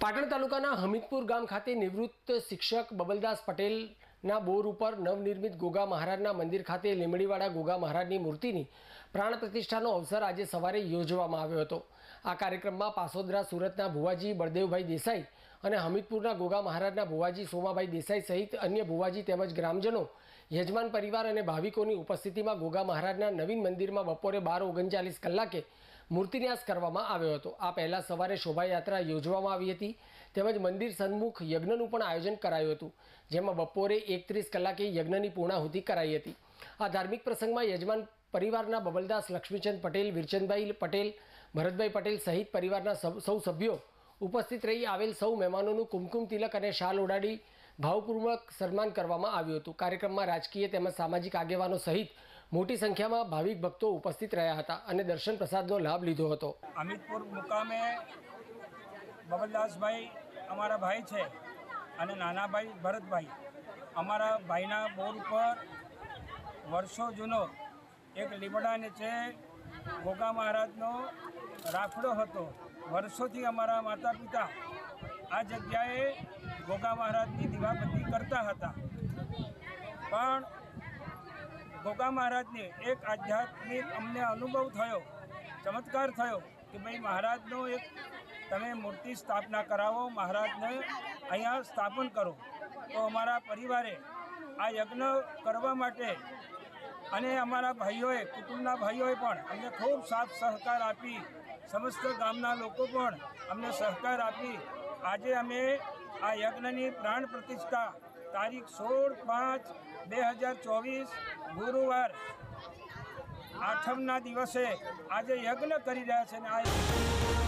પાટણ તાલુકાના હમીદપુર ગામ ખાતે નિવૃત્ત શિક્ષક બબલદાસ પટેલના બોર ઉપર નવનિર્મિત ગોગા મહારાજના મંદિર ખાતે લીમડીવાળા ગોગા મહારાજની મૂર્તિની પ્રાણ પ્રતિષ્ઠાનો અવસર આજે સવારે યોજવામાં આવ્યો હતો. આ કાર્યક્રમમાં પાસોદરા સુરતના ભુવાજી બળદેવભાઈ દેસાઈ અને હમીદપુરના ગોગા મહારાજના ભુવાજી સોમાભાઈ દેસાઈ સહિત અન્ય ભુવાજી તેમજ ગ્રામજનો, યજમાન પરિવાર અને ભાવિકોની ઉપસ્થિતિમાં ગોગા મહારાજના નવીન મંદિરમાં બપોરે બાર ઓગણચાલીસ કલાકે મૂર્તિન્યાસ કરવામાં આવ્યો હતો. આ પહેલાં સવારે શોભાયાત્રા યોજવામાં આવી હતી. તેમજ મંદિર સન્મુખ યજ્ઞનું પણ આયોજન કરાયું હતું. જેમાં બપોરે એકત્રીસ કલાકે યજ્ઞની પૂર્ણાહુતિ કરાઈ હતી. આ ધાર્મિક પ્રસંગમાં યજમાન પરિવારના બબલદાસ લક્ષ્મીચંદ પટેલ વીરચંદભાઈ પટેલ, ભરતભાઈ પટેલ સહિત પરિવારના સૌ- સભ્યો ઉપસ્થિત રહી આવેલ સૌ મહેમાનોનું કુમકુમ તિલક અને શાલ ઓડાડી ભાવપૂર્વક સન્માન કરવામાં આવ્યું હતું. કાર્યક્રમમાં રાજકીય તેમજ સામાજિક આગેવાનો સહિત મોટી સંખ્યામાં ભાવિક ભક્તો ઉપસ્થિત રહ્યા હતા અને દર્શન પ્રસાદનો લાભ લીધો હતો. અમિતપુર મુકામે બબલદાસભાઈ અમારા ભાઈ છે અને નાના ભાઈ ભરતભાઈ. અમારા ભાઈના બોર ઉપર વર્ષો જૂનો એક લીમડા નીચે ગોગા મહારાજનો રાખડો હતો. વર્ષોથી અમારા માતા પિતા આ જગ્યાએ ગોગા મહારાજની દીવાબત્તી કરતા હતા. પણ ગોગા મહારાજને એક આધ્યાત્મિક અમને અનુભવ થયો, ચમત્કાર થયો કે ભાઈ મહારાજનો એક તમે મૂર્તિ સ્થાપના કરાવો, મહારાજને અહીંયા સ્થાપન કરો. તો અમારા પરિવારે આ યજ્ઞ કરવા માટે અને અમારા ભાઈઓએ, કુટુંબના ભાઈઓએ પણ અમને ખૂબ સાથ સહકાર આપી, સમસ્ત ગામના લોકો પણ અમને સહકાર આપી. આજે અમે આ યજ્ઞની પ્રાણ પ્રતિષ્ઠા તારીખ સોળ પાંચ બે હજાર ચોવીસ ગુરુવાર આઠમના દિવસે આજે યજ્ઞ કરી રહ્યા છે ને આ